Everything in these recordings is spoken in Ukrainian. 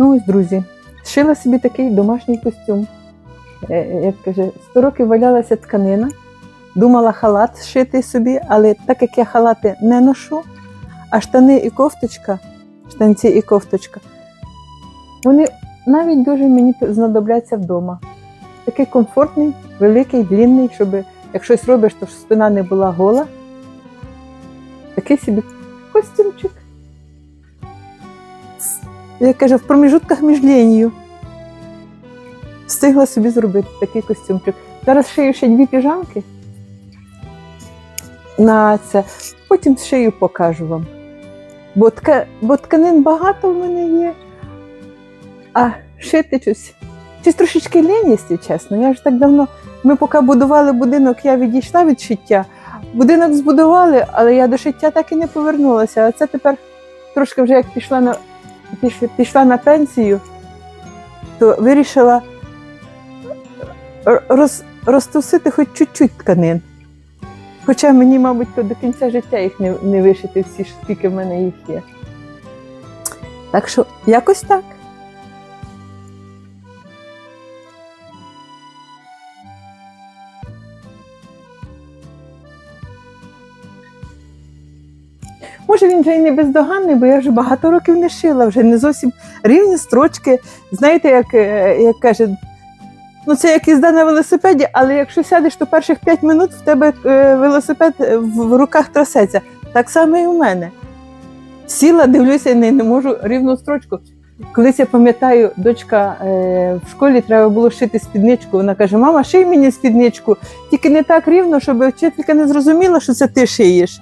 Ну ось, друзі, шила собі такий домашній костюм. Е, е, Як каже, 100 років валялася тканина, думала халат шити собі, але так як я халати не ношу, а штани і кофточка, штанці і кофточка, вони навіть дуже мені знадобляться вдома. Такий комфортний, великий, длінний, щоб як щось робиш, то спина не була гола. Такий собі костюмчик. Я кажу, в проміжутках між лінією. Встигла собі зробити такий костюмчик. Зараз шию ще дві піжамки. На це. Потім шию покажу вам. Бо, тка, бо тканин багато в мене є. А шити щось. Щось трошечки ліністі, чесно. Я ж так давно. Ми поки будували будинок, я відійшла від шиття. Будинок збудували, але я до шиття так і не повернулася. А це тепер трошки вже як пішла на, пішла на пенсію, то вирішила роз, розтусити хоч чуть-чуть тканин. Хоча мені, мабуть, до кінця життя їх не, не вишити всі, скільки в мене їх є. Так що якось так. Може, він вже і не бездоганний, бо я вже багато років не шила, вже не зовсім рівні строчки. Знаєте, як, е, як каже, ну це як їзда на велосипеді, але якщо сядеш, то перших 5 минут в тебе е, велосипед е, в руках трасеться. Так само і у мене. Сіла, дивлюся, не, не можу рівну строчку. Колись я пам'ятаю, дочка е, в школі треба було шити спідничку. Вона каже: Мама, ший мені спідничку, тільки не так рівно, щоб вчителька не зрозуміла, що це ти шиєш.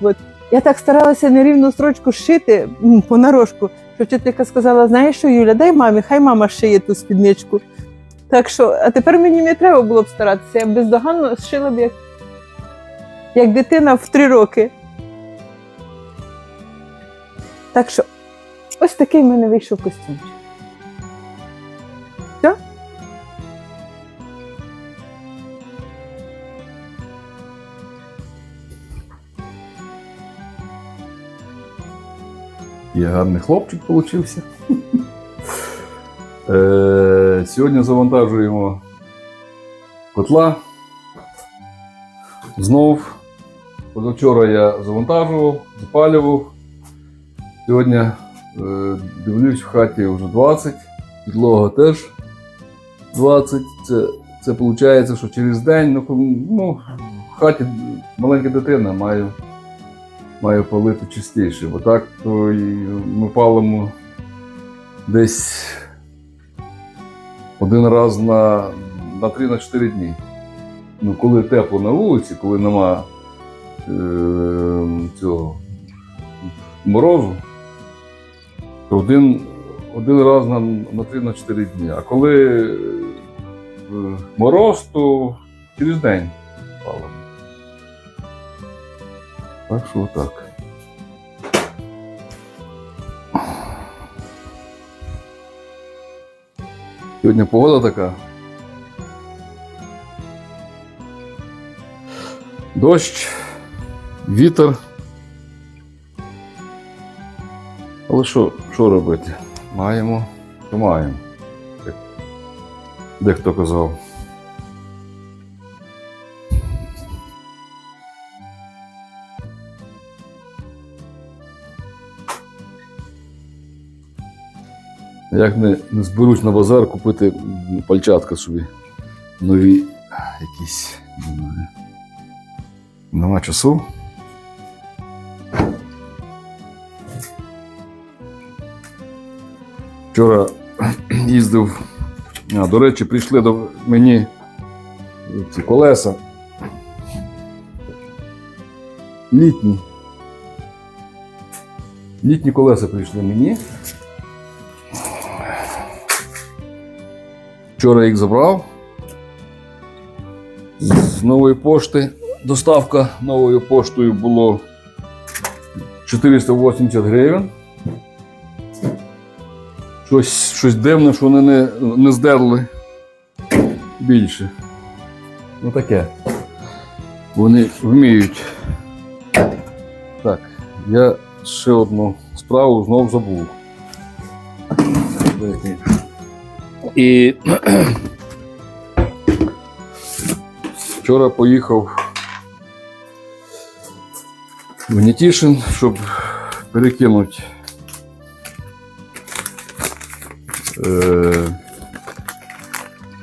От. Я так старалася нерівну строчку шити понарошку, що вчителька сказала: знаєш що, Юля, дай мамі, хай мама шиє ту спідничку. Так що, а тепер мені не треба було б старатися, я б бездоганно шила б як, як дитина в три роки. Так що, ось такий в мене вийшов костюмчик. Гарний хлопчик получився. Е, Сьогодні завантажуємо котла. Знов. Позавчора я завантажував, запалював. Сьогодні е, дивлюсь в хаті вже 20, підлога теж 20. Це, це виходить, що через день, ну, ну, в хаті маленька дитина маю маю палити частіше, бо так то ми палимо десь один раз на, на 3-4 дні. Ну, коли тепло на вулиці, коли нема е, цього морозу, то один, один раз на, на 3-4 дні. А коли е, мороз, то через день палимо. Так що отак. Сьогодні погода така. Дощ, вітер. Але що, що робити? Маємо, що маємо. Дехто казав. Як не, не зберусь на базар купити пальчатка собі. Нові якісь. Не знаю. Нема часу. Вчора їздив. А, до речі, прийшли до мені ці колеса. Літні. Літні колеса прийшли мені. Вчора їх забрав. З нової пошти. Доставка новою поштою було 480 гривень. Щось, щось дивне, що вони не, не здерли більше. Ну таке. Вони вміють. Так, я ще одну справу знов забув. І вчора поїхав в Нетішин, щоб перекинути е,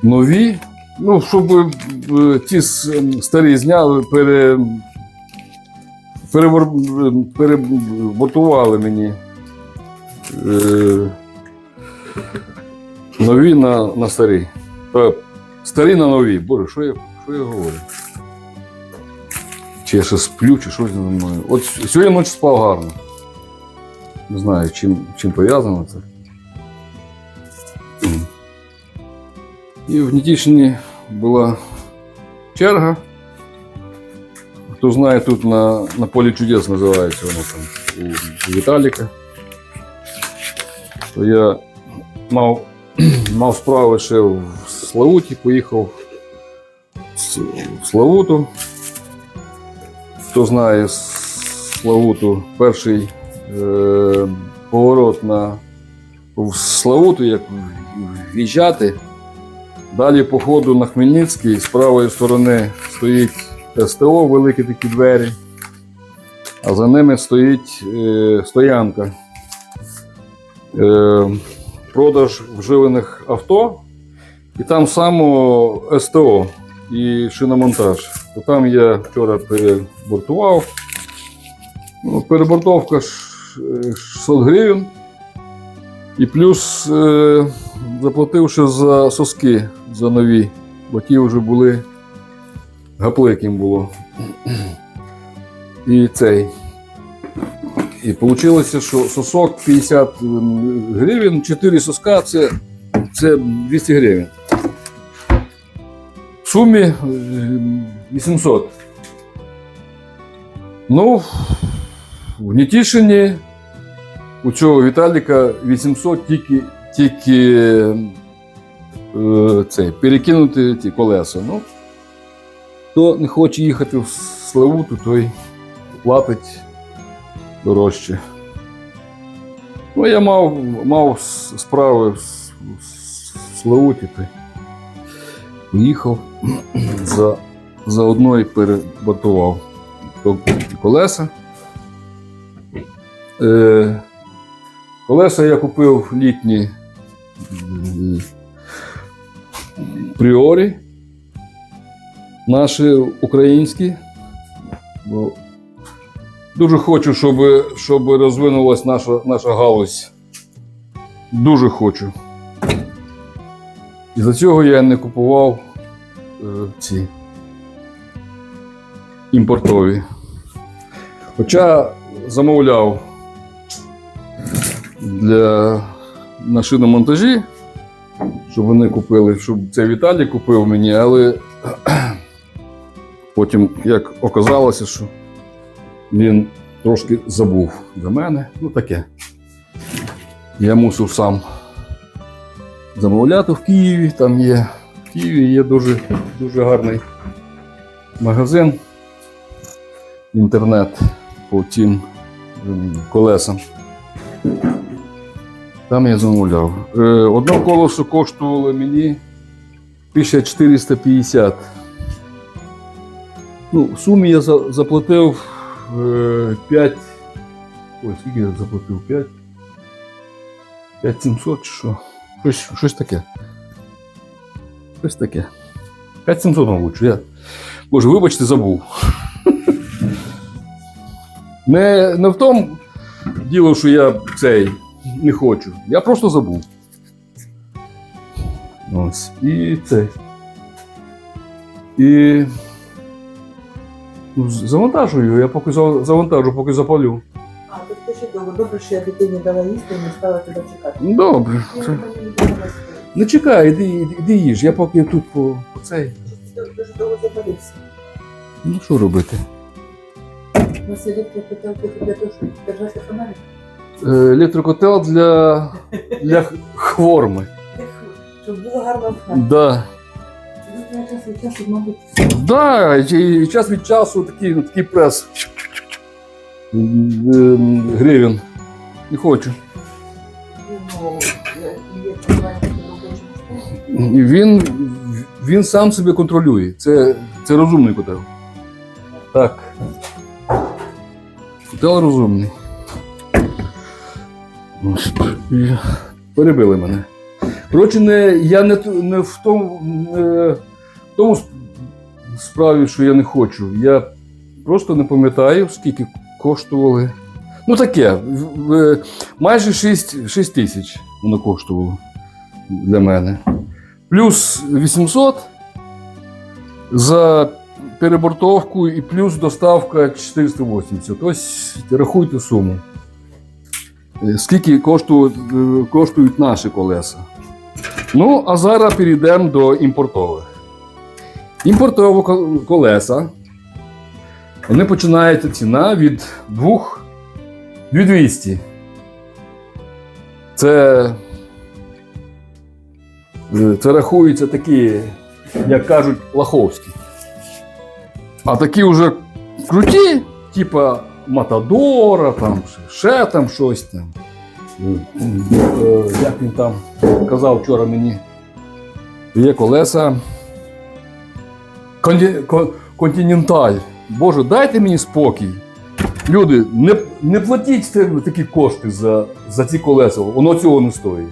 нові, ну, щоб е, ті старі зняли, пере, перебор, перебортували мені. Е, нові на, на старі. Е, старі на нові. Боже, що я, що я говорю? Чи я ще сплю, чи щось не знаю. От сьогодні ночі спав гарно. Не знаю, чим, чим пов'язано це. М. І в Нетішині була черга. Хто знає, тут на, на полі чудес називається воно там у, у Віталіка. То я мав, мав справи ще в Славуті, поїхав в Славуту. Хто знає Славуту, перший е, поворот на в Славуту, як в'їжджати. Далі по ходу на Хмельницький, з правої сторони стоїть СТО, великі такі двері, а за ними стоїть е, стоянка. Е, продаж вживаних авто, і там само СТО і шиномонтаж. То там я вчора перебортував. Ну, перебортовка е, 600 гривень. І плюс е, заплатив ще за соски за нові, бо ті вже були гаплик їм було. І цей. І вийшло, що сосок 50 гривень, 4 соска це, це 200 гривень. В сумі е, 800. Ну, в Нетішині у цього Віталіка 800 тільки, тільки е, перекинути ті колеса. Ну, хто не хоче їхати в Славуту, той платить дорожче. Ну, я мав, мав справи в Славуті, то поїхав за, заодно і перебортував то колеса. Е, колеса я купив літні пріорі, наші українські. Бо Дуже хочу, щоб, щоб розвинулась наша, наша галузь. Дуже хочу. І за цього я не купував е, ці імпортові. Хоча замовляв для на шиномонтажі, щоб вони купили, щоб це Віталій купив мені, але потім як оказалося, що він трошки забув за мене. Ну таке. Я мусив сам замовляти в Києві. Там є в Києві є дуже, дуже гарний магазин, інтернет по цим колесам. Там я замовляв. Е, одне колесо коштувало мені 1450. Ну, в сумі я заплатив 5. Ой, скільки я заплатив? 5? 5700 чи що? Щось, щось таке. Щось таке. 5700, мабуть, я. Боже, вибачте, забув. Не, не в тому діло, що я цей не хочу. Я просто забув. Ось. І цей. І завантажую, я поки завантажу, поки запалю. А, то скажи добре, добре, що я дитині дала їсти і не стала тебе чекати. Ну, Добре. Це... не. Не чекай, іди, іди, їж, я поки тут по, по цей. Ти Дуже довго запалився. Ну що робити? У нас електрокотелки для того, щоб держати фонарик. Е, електрокотел для, для хворми. Щоб було гарно. Да. Ну, час Да, і, час від часу такий, такий прес. Ем, Гривень. Не хочу. ну, ну, він, він сам себе контролює. Це, це розумний котел. Так. Котел розумний. Перебили мене. Коротше, не, я не, не в тому, тому справі, що я не хочу. Я просто не пам'ятаю, скільки коштували. Ну таке, в- майже 6, 6 тисяч воно коштувало для мене. Плюс 800 за перебортовку і плюс доставка 480. Ось рахуйте суму. Е, Скільки коштують, е, коштують наші колеса. Ну, а зараз перейдемо до імпортових. Імпортові колеса. Вони починаються ціна від 2 2200. Це Це рахуються такі, як кажуть, лаховські. А такі вже круті, типа Матадора, там, ще там щось там. Е, Як він там казав вчора мені, є колеса. Континенталь. Боже, дайте мені спокій. Люди, не, не платіть такі кошти за, за ці колеса, воно цього не стоїть.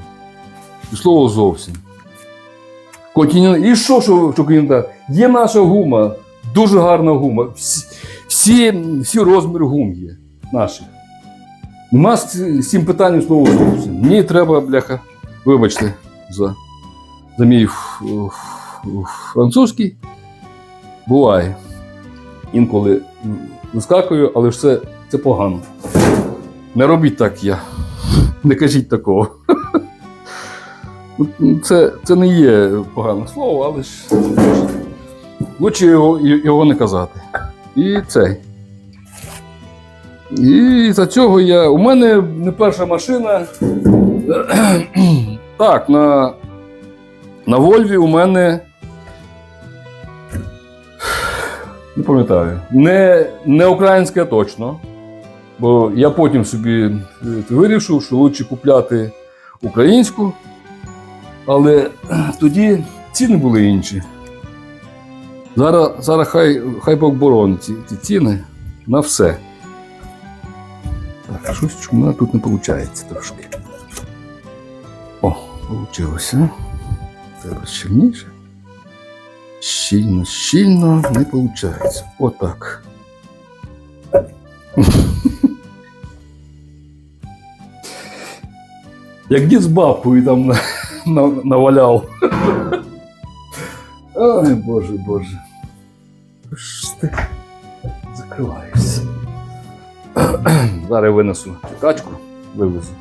І слово зовсім. Континент. І що, що, що континенталь? Є наша гума, дуже гарна гума. Всі, всі, розміри гум є наших. Нема з цим питанням слово зовсім. Мені треба, бляха, вибачте, за, за мій французький. Буває. Інколи вискакую, але ж це, це погано. Не робіть так я. Не кажіть такого. Це, це не є погане слово, але ж лучше його, його не казати. І цей. І за цього я. У мене не перша машина. Так, на, на Вольві у мене. Не пам'ятаю. Не, не українська точно. Бо я потім собі е, вирішив, що краще купляти українську. Але тоді ціни були інші. Зараз, зараз хай, хай Бог боронить ці, ці ціни на все. Так, щось у мене тут не виходить трошки. О, вийшло. Треба щільніше. Щільно, щільно не виходить. Отак. Як дід з бабкою там на, на, наваляв. Ой, боже, боже. Що ти закриваєшся? Зараз винесу тачку, вивезу.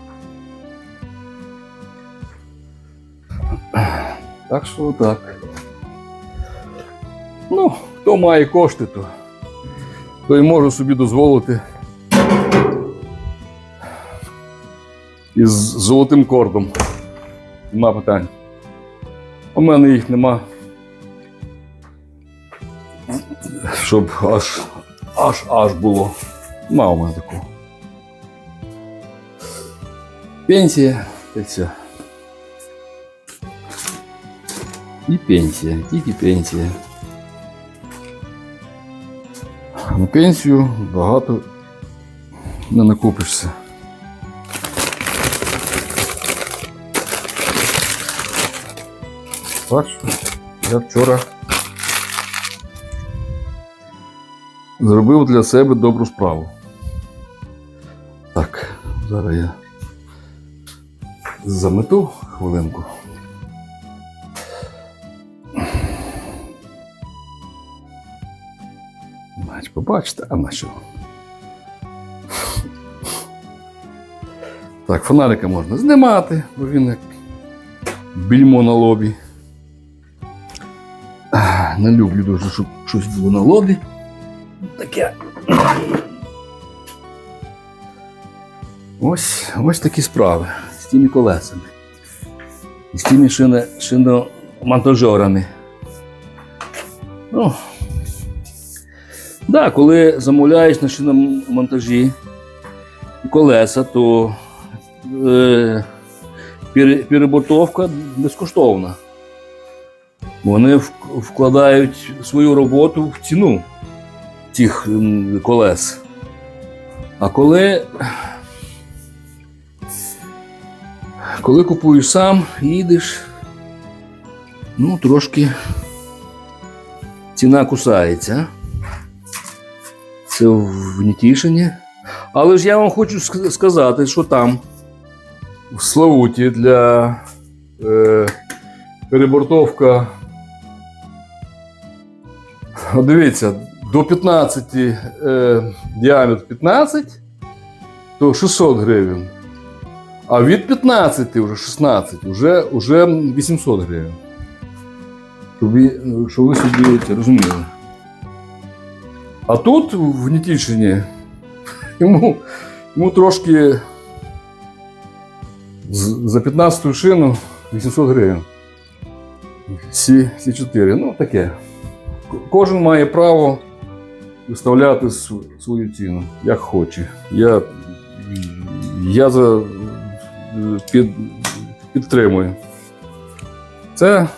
Так що так. Ну, хто має кошти, то той може собі дозволити із золотим кордом. Нема питань. У мене їх нема. Щоб аж аж аж було. Нема у мене такого. Пенсія, та все. І пенсія, тільки пенсія. На пенсію багато не накопишся. Так що я вчора зробив для себе добру справу. Так, зараз я замету хвилинку. Значить, побачите, а на що? Так, фонарика можна знімати, бо він як більмо на лобі. Не люблю дуже, щоб щось було на лобі. Таке. Ось, ось такі справи з тими колесами. З тими шино, шиномонтажерами. Ну, да, коли замовляєш на шиномонтажі колеса, то е, пере- перебортовка безкоштовна. Вони вкладають свою роботу в ціну цих колес. А коли, коли купуєш сам, їдеш, ну, трошки ціна кусається. Це в Нетішині. Але ж я вам хочу сказати, що там, в Славуті, для е, перебортовка. Дивіться, до 15 е, діаметр 15, то 600 гривень. А від 15 вже 16, вже, вже 800 гривень. Щоб ви, ви собі це розуміли. А тут, в Нетішині, йому, йому трошки за 15 шину 800 гривень. Всі, всі 4. Ну, таке. Кожен має право виставляти свою ціну, як хоче. Я, я за, під, підтримую. Це.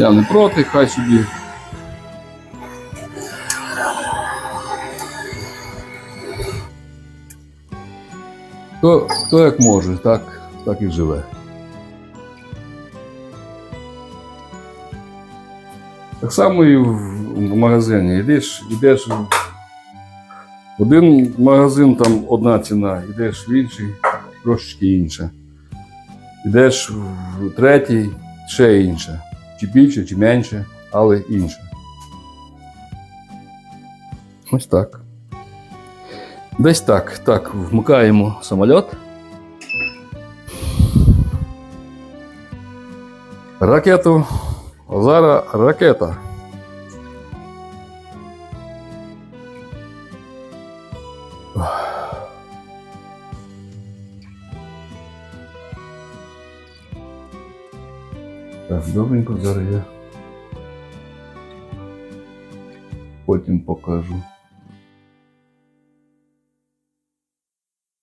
Я не проти, хай собі. Хто, хто як може, так, так і живе. Так само і в, магазині. Йдеш, йдеш в один магазин, там одна ціна, йдеш в інший, трошечки інша. Йдеш в третій, ще інша. Чи більше, чи менше, але інше. Ось так. Десь так. Так, вмикаємо самоліт. Ракету. Зараз ракета. Так, добренько, потім покажу.